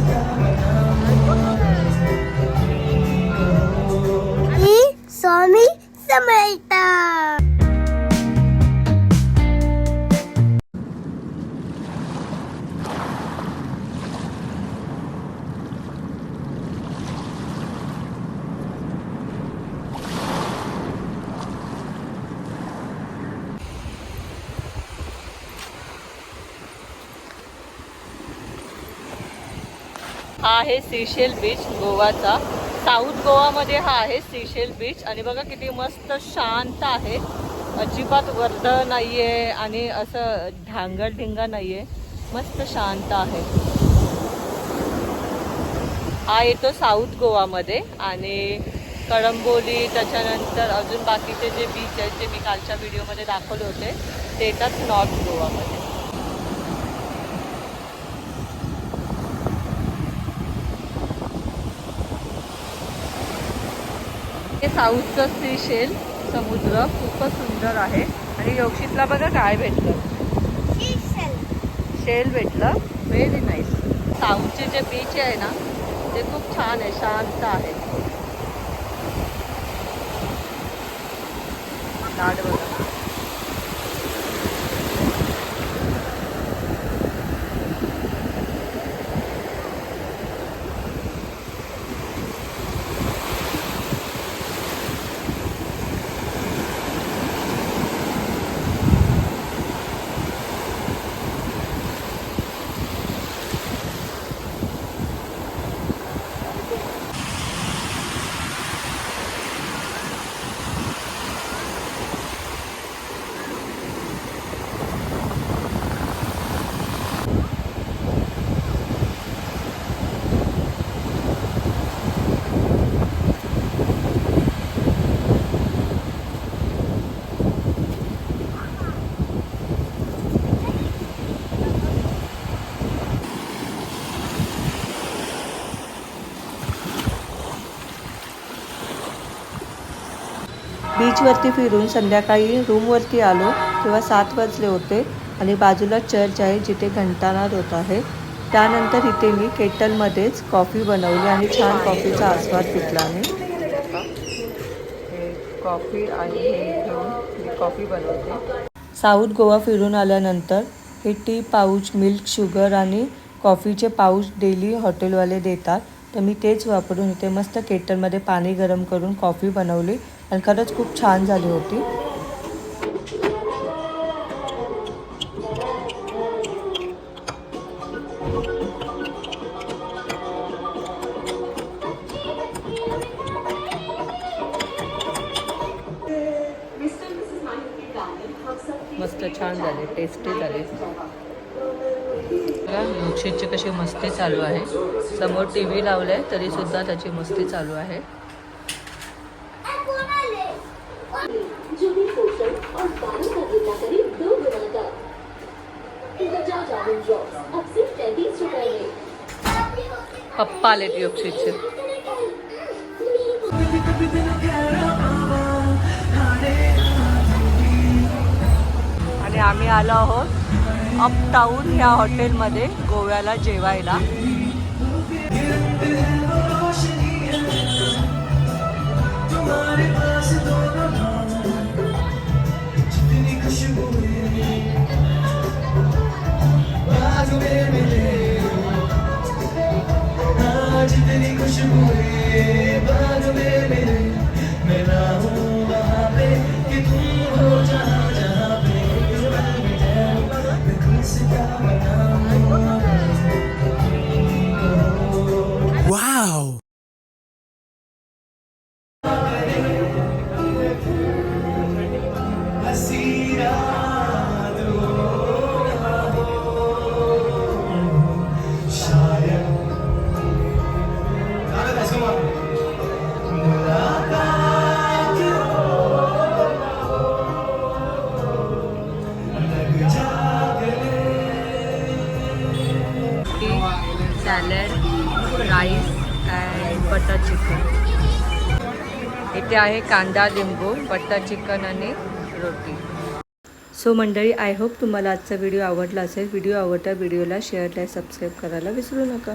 मी हा आहे seashell beach गोवाचा. South गोवामध्ये हा आहे सीशेल बीच आणि बघा किती मस्त शांत आहे. अजिबात वरद नाही आहे आणि असं ढांगड नाही आहे मस्त शांत आहे. हा येतो साऊथ गोवामध्ये आणि कळंबोली त्याच्यानंतर अजून बाकीचे जे बीच आहेत जे मी कालच्या व्हिडिओमध्ये दाखवले होते ते येतात नॉर्थ गोवामध्ये. हे साऊथचं सीशेल समुद्र खूपच सुंदर आहे. आणि योक्षितला बघा काय भेटलं. शेल भेटलं. व्हेरी नाईस साऊथचे जे बीच आहे ना ते खूप छान आहे शांत आहे. लाट बघा बीचवरती फिरून संध्याकाळी रूमवरती आलो. तेव्हा सात वाजले होते आणि बाजूला चर्च आहे जिथे घंटानाद होत आहे. त्यानंतर इथे मी केटलमध्येच कॉफी बनवली आणि छान कॉफीचा आस्वाद घेतला मी. कॉफी आणि हे घेऊन कॉफी बनवते. साऊथ गोवा फिरून आल्यानंतर हे टी पाऊच मिल्क शुगर आणि कॉफीचे पाऊच डेली हॉटेलवाले देतात. तर मी तेच वापरून इथे मस्त केटलमध्ये पाणी गरम करून कॉफी बनवली. आणि खरंच खूप छान झाली होती. मस्त छान झाले टेस्टी झाले. लोकशेचे कशी मस्ती चालू आहे. समोर टी व्ही लावलाय तरी सुद्धा त्याची मस्ती चालू आहे. पोषण और पानी का अब सिर्फ रुपए में पप्पा आलेत योक्षितचे आणि आम्ही आलो आहोत अपटाऊन ह्या हॉटेलमध्ये गोव्याला जेवायला. to butter chicken. इथे आहे कांदा लिंबू बटर चिकन आणि रोटी. सो मंडळी आय होप तुम्हाला आजचा व्हिडिओ आवडला असेल. व्हिडिओ आवडता व्हिडिओला शेअर लाईक सबस्क्राईब करायला विसरू नका.